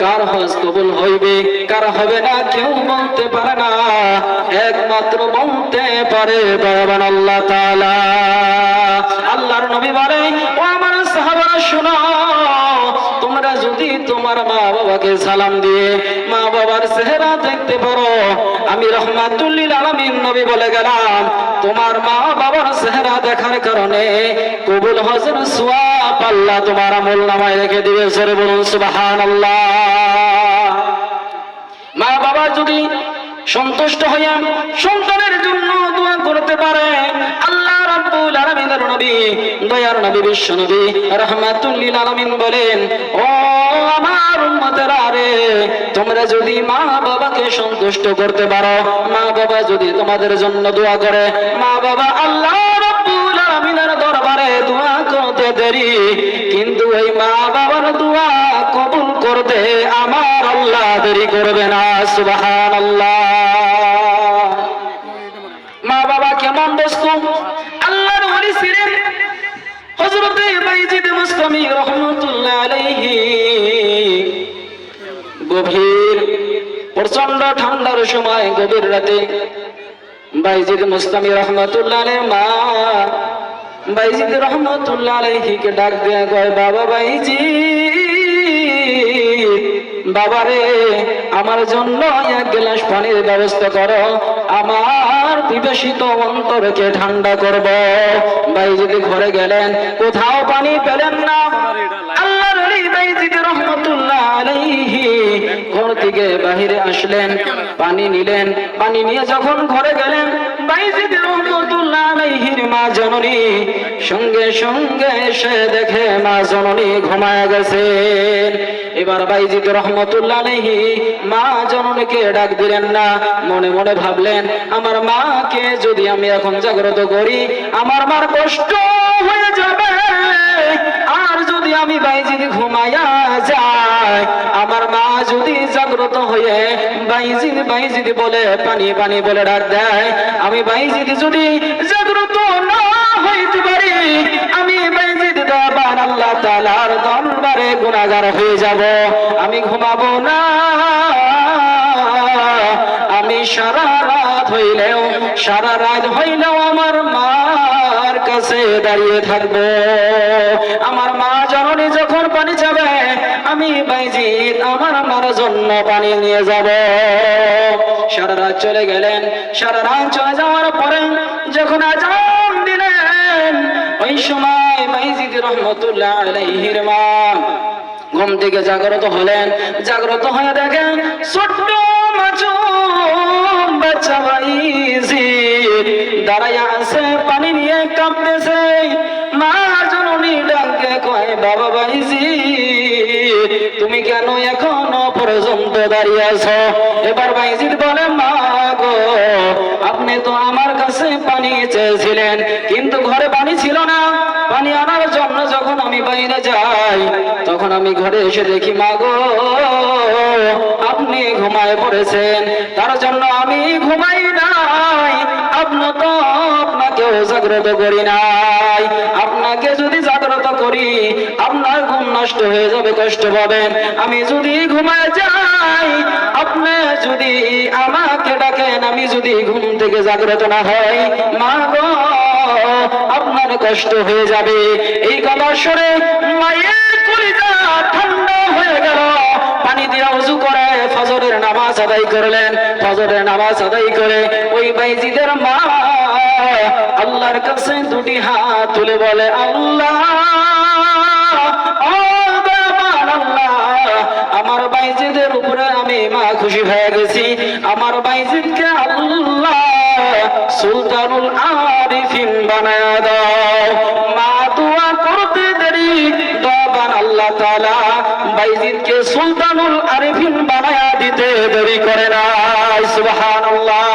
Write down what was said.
কার হজ কবুল হইবে? কার হবে না? কেউ বলতে পারে না। একমাত্র বলতে পারে বয়াবান আল্লাহ তাআলা। আল্লাহর নবী বলে, ও আমার সাহাবারা, শোনো। তোমরা যদি তোমার মা বাবাকে সালাম দিয়ে মা বাবার চেহারা দেখতে পারো আমি রহমাতুল্লিল আলামিন নবী বলে গেলাম, তোমার মা বাবার চেহারা দেখার কারণে কবুল হজর সোয়াব আল্লাহ তোমার আমল নামায় রেখে দিবে সরে বলুন সুবহানাল্লাহ। মা বাবা যদি সন্তুষ্ট হইয়া সন্তানের জন্য দোয়া করতে পারে আল্লাহ রাব্বুল আলামিনের নবী, দয়ার নবী, বিশ্ব নবী রাহমাতুল লিল আলামিন বলেন, ও আমার তোমরা যদি মা বাবাকে সন্তুষ্ট করতে পারো, মা বাবা যদি তোমাদের জন্য দোয়া করে, মা বাবা আল্লাহ রাব্বুল দরবারে দেরি, কিন্তু আমার আল্লাহ দেরি করবে না মা বাবা কেমন বস্তু? আল্লাহর গভীর প্রচণ্ড ঠান্ডার সময় গভীর রাতে বাইজিদ মুস্তামি রহমতুল্লাহ মা, বাইজিদ রহমতুল্লাহ আলাইহিকে ডাক দেয়া কয়, বাবা বাইজি বাবারে আমার জন্য এক গ্লাস পানির ব্যবস্থা করো, আমার বিবেশিত অন্তরকে ঠান্ডা করব। বাইজিদ ঘরে গেলেন, কোথাও পানি পেলেন না। ঘর থেকে বাহিরে আসলেন, পানি নিলেন। পানি নিয়ে যখন ঘরে গেলেন মা জননী। সঙ্গে সঙ্গে দেখে মা জননী ঘুমায় এবার বাইজিদ রহমতুল্লাহ মা জননীকে ডাক দিলেন না, মনে মনে ভাবলেন, আমার মাকে যদি আমি এখন জাগ্রত করি, আমার মার কষ্ট হয়ে যাবে। যদি আমি বাইজিদ ঘুমাইয়া যাই, আমার মা যদি জাগ্রত হয়ে বাইজিদ বাইজিদ বলে পানি পানি বলে ডাক দেয়, আমি বাইজিদ যদি জাগ্রত না হইতে পারি, আমি বাইজিদ দাবান আল্লাহ তাআলার দরবারে গুনাহগার হয়ে যাব। আমি ঘুমাবো না, আমি সারা রাত হইলেও, সারা রাত হইলেও আমার মার কাছে দাঁড়িয়ে থাকব। আমার মা জননী যখন পানি যাবে আমি বাইজিৎ আমার মার জন্য পানি নিয়ে যাব। সারা রাত চলে গেলেন, সারা রাত চলে যাওয়ার পরে যখন আজান দিলেন, ওই সময় বাইজিদ রহমতুল্লাহ আলাইহির মা ঘুম থেকে জাগ্রত হলেন। জাগ্রত হয়ে দেখেন ছোট্ট মাছুম বাচ্চা বাইজি দাঁড়াইয়া আছে, পানি নিয়ে কাঁপতেছে। মা জননী ডাকে কয়, বাবা বাইজি তুমি কেন এখনও পর্যন্ত দাঁড়িয়ে আছো? এবার বাইজির বলে, মা গো, আপনি তো আমার কাছে পানি চেয়েছিলেন, কিন্তু ঘরে পানি ছিল না। পানি আনার জন্য যখন আমি বাইরে যাই, তখন আমি ঘরে এসে দেখি, মা গো, আপনি ঘুমায় পড়েছেন। তার জন্য আমি ঘুমাই নাই। আপনাকেও জাগ্রত করি নাই। আপনাকে যদি জাগ্রত করি, আপনার ঘুম নষ্ট হয়ে যাবে, কষ্ট পাবেন। আমি যদি ঘুমায় যাই, আপনি যদি আমাকে ডাকেন, আমি যদি ঘুম থেকে জাগ্রত না হই, মা গো, আপনার কষ্ট হয়ে যাবে। এই কথা শুনে মায়ের কলিজা ঠান্ডা হয়ে গেল পানি দিয়ে উজু করে ফজরের নামাজ আদায় করলেন, ফজরের নামাজ আদায় করে ওই বাইজিদের মা আল্লাহর কাছে দুটি হাত তুলে বলে আল্লাহ, আমার বাইজিদের উপরে আমি মা খুশি হয়ে গেছি। আমার বাইজিদকে আল্লাহ সুলতানুল আরিফিন বানায়া দাও। মা বাইজিদকে সুলতানুল আরিফিন বানায়া দিতে দেরি করে না সুবহানাল্লাহ।